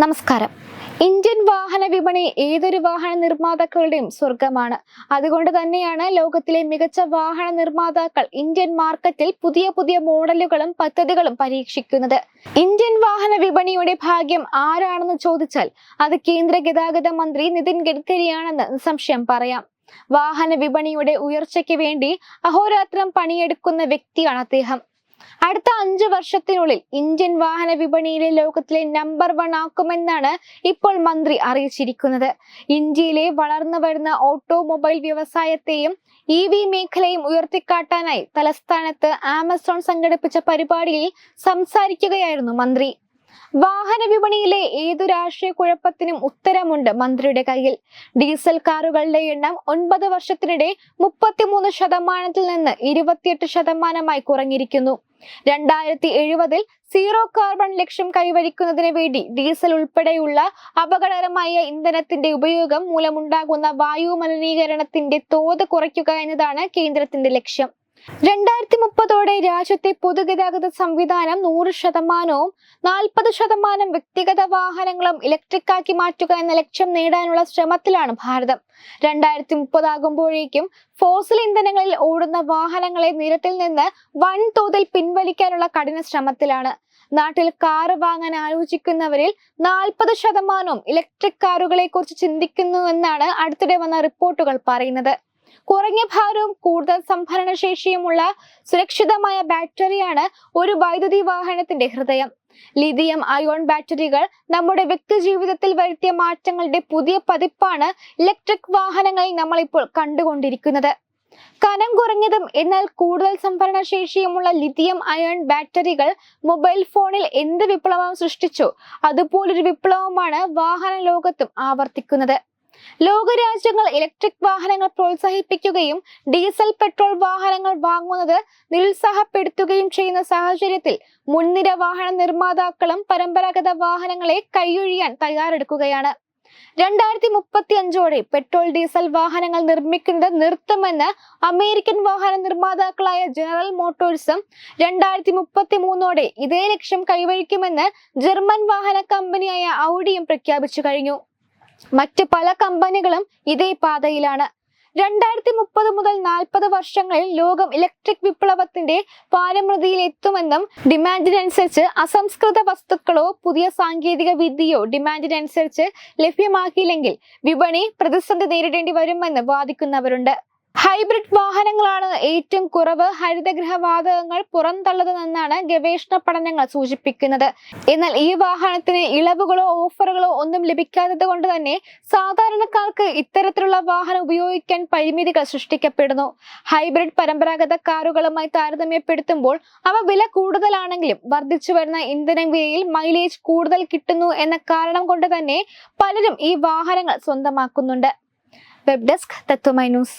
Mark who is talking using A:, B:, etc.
A: നമസ്കാരം. ഇന്ത്യൻ വാഹന വിപണി ഏതൊരു വാഹന നിർമ്മാതാക്കളുടെയും സ്വർഗമാണ് അതുകൊണ്ട് തന്നെയാണ് ലോകത്തിലെ മികച്ച വാഹന നിർമ്മാതാക്കൾ ഇന്ത്യൻ മാർക്കറ്റിൽ പുതിയ പുതിയ മോഡലുകളും പദ്ധതികളും പരീക്ഷിക്കുന്നത്. ഇന്ത്യൻ വാഹന വിപണിയുടെ ഭാഗ്യം ആരാണെന്ന് ചോദിച്ചാൽ അത് കേന്ദ്ര ഗതാഗത മന്ത്രി നിതിൻ ഗഡ്കരിയാണെന്ന് സംശയം പറയാം. വാഹന വിപണിയുടെ ഉയർച്ചയ്ക്ക് വേണ്ടി അഹോരാത്രം പണിയെടുക്കുന്ന വ്യക്തിയാണ് അദ്ദേഹം. അടുത്ത അഞ്ചു വർഷത്തിനുള്ളിൽ ഇന്ത്യൻ വാഹന വിപണിയിലെ ലോകത്തിലെ നമ്പർ വൺ ആക്കുമെന്നാണ് ഇപ്പോൾ മന്ത്രി അറിയിച്ചിരിക്കുന്നത്. ഇന്ത്യയിലെ വളർന്നു വരുന്ന ഓട്ടോമൊബൈൽ വ്യവസായത്തെയും ഇ വി മേഖലയും ഉയർത്തിക്കാട്ടാനായി തലസ്ഥാനത്ത് ആമസോൺ സംഘടിപ്പിച്ച പരിപാടിയിൽ സംസാരിക്കുകയായിരുന്നു മന്ത്രി. വാഹന വിപണിയിലെ ഏതു രാഷ്ട്രീയ കുഴപ്പത്തിനും ഉത്തരമുണ്ട് മന്ത്രിയുടെ കയ്യിൽ. ഡീസൽ കാറുകളുടെ എണ്ണം ഒൻപത് വർഷത്തിനിടെ മുപ്പത്തിമൂന്ന് ശതമാനത്തിൽ നിന്ന് ഇരുപത്തിയെട്ട് ശതമാനമായി കുറഞ്ഞിരിക്കുന്നു. രണ്ടായിരത്തി എഴുപതിൽ സീറോ കാർബൺ ലക്ഷ്യം കൈവരിക്കുന്നതിന് വേണ്ടി ഡീസൽ ഉൾപ്പെടെയുള്ള അപകടകരമായ ഇന്ധനത്തിന്റെ ഉപയോഗം മൂലമുണ്ടാകുന്ന വായു മലിനീകരണത്തിന്റെ തോത് കുറയ്ക്കുക എന്നതാണ് കേന്ദ്രത്തിന്റെ ലക്ഷ്യം. രണ്ടായിരത്തി മുപ്പതോടെ രാജ്യത്തെ പൊതുഗതാഗത സംവിധാനം നൂറ് ശതമാനവും നാൽപ്പത് ശതമാനം വ്യക്തിഗത വാഹനങ്ങളും ഇലക്ട്രിക് ആക്കി മാറ്റുക എന്ന ലക്ഷ്യം നേടാനുള്ള ശ്രമത്തിലാണ് ഭാരതം. രണ്ടായിരത്തി മുപ്പതാകുമ്പോഴേക്കും ഫോസിൽ ഇന്ധനങ്ങളിൽ ഓടുന്ന വാഹനങ്ങളെ നിരത്തിൽ നിന്ന് വൻതോതിൽ പിൻവലിക്കാനുള്ള കഠിന ശ്രമത്തിലാണ്. നാട്ടിൽ കാറ് വാങ്ങാൻ ആലോചിക്കുന്നവരിൽ നാൽപ്പത് ശതമാനവും ഇലക്ട്രിക് കാറുകളെ കുറിച്ച് ചിന്തിക്കുന്നുവെന്നാണ് അടുത്തിടെ വന്ന റിപ്പോർട്ടുകൾ പറയുന്നത്. കുറഞ്ഞ ഭാരവും കൂടുതൽ സംഭരണ ശേഷിയുമുള്ള സുരക്ഷിതമായ ബാറ്ററിയാണ് ഒരു വൈദ്യുതി വാഹനത്തിന്റെ ഹൃദയം. ലിഥിയം അയോൺ ബാറ്ററികൾ നമ്മുടെ വ്യക്തി ജീവിതത്തിൽ വരുത്തിയ മാറ്റങ്ങളുടെ പുതിയ പതിപ്പാണ് ഇലക്ട്രിക് വാഹനങ്ങളിൽ നമ്മൾ ഇപ്പോൾ കണ്ടുകൊണ്ടിരിക്കുന്നത്. കനം കുറഞ്ഞതും എന്നാൽ കൂടുതൽ സംഭരണ ശേഷിയുമുള്ള ലിഥിയം അയൺ ബാറ്ററികൾ മൊബൈൽ ഫോണിൽ എന്ത് വിപ്ലവം സൃഷ്ടിച്ചു? അതുപോലൊരു വിപ്ലവമാണ് വാഹന ലോകത്തും ആവർത്തിക്കുന്നത്. ലോകരാജ്യങ്ങൾ ഇലക്ട്രിക് വാഹനങ്ങൾ പ്രോത്സാഹിപ്പിക്കുകയും ഡീസൽ പെട്രോൾ വാഹനങ്ങൾ വാങ്ങുന്നത് നിരുത്സാഹപ്പെടുത്തുകയും ചെയ്യുന്ന സാഹചര്യത്തിൽ മുൻനിര വാഹന നിർമ്മാതാക്കളും പരമ്പരാഗത വാഹനങ്ങളെ കൈയൊഴിയാൻ തയ്യാറെടുക്കുകയാണ്. രണ്ടായിരത്തി മുപ്പത്തി അഞ്ചോടെ പെട്രോൾ ഡീസൽ വാഹനങ്ങൾ നിർമ്മിക്കുന്നത് നിർത്തുമെന്ന് അമേരിക്കൻ വാഹന നിർമ്മാതാക്കളായ ജനറൽ മോട്ടോഴ്സും രണ്ടായിരത്തി മുപ്പത്തി മൂന്നോടെ ഇതേ ലക്ഷ്യം കൈവരിക്കുമെന്ന് ജർമ്മൻ വാഹന കമ്പനിയായ ഔഡിയും പ്രഖ്യാപിച്ചു കഴിഞ്ഞു. മറ്റ് പല കമ്പനികളും ഇതേ പാതയിലാണ്. രണ്ടായിരത്തി മുപ്പത് മുതൽ നാൽപ്പത് വർഷങ്ങളിൽ ലോകം ഇലക്ട്രിക് വിപ്ലവത്തിന്റെ പാരമ്യതയിൽ എത്തുമെന്നും ഡിമാൻഡിനനുസരിച്ച് അസംസ്കൃത വസ്തുക്കളോ പുതിയ സാങ്കേതിക വിദ്യയോ ഡിമാൻഡിനനുസരിച്ച് ലഭ്യമാക്കിയില്ലെങ്കിൽ വിപണി പ്രതിസന്ധി നേരിടേണ്ടി വരുമെന്ന് വാദിക്കുന്നവരുണ്ട്. ഹൈബ്രിഡ് വാഹനങ്ങളാണ് ഏറ്റവും കുറവ്. ഹരിതഗൃഹ വാതകങ്ങൾ പുറന്തള്ളുന്നതെന്നാണ് ഗവേഷണ പഠനങ്ങൾ സൂചിപ്പിക്കുന്നത്. എന്നാൽ ഈ വാഹനത്തിന് ഇളവുകളോ ഓഫറുകളോ ഒന്നും ലഭിക്കാത്തത് കൊണ്ട് തന്നെ സാധാരണക്കാർക്ക് ഇത്തരത്തിലുള്ള വാഹനം ഉപയോഗിക്കാൻ പരിമിതികൾ സൃഷ്ടിക്കപ്പെടുന്നു. ഹൈബ്രിഡ് പരമ്പരാഗത കാറുകളുമായി താരതമ്യപ്പെടുത്തുമ്പോൾ അവ വില കൂടുതലാണെങ്കിലും വർദ്ധിച്ചു വരുന്ന ഇന്ധന വിലയിൽ മൈലേജ് കൂടുതൽ കിട്ടുന്നു എന്ന കാരണം കൊണ്ട് തന്നെ പലരും ഈ വാഹനങ്ങൾ സ്വന്തമാക്കുന്നുണ്ട്. Web desk Tatwamayi news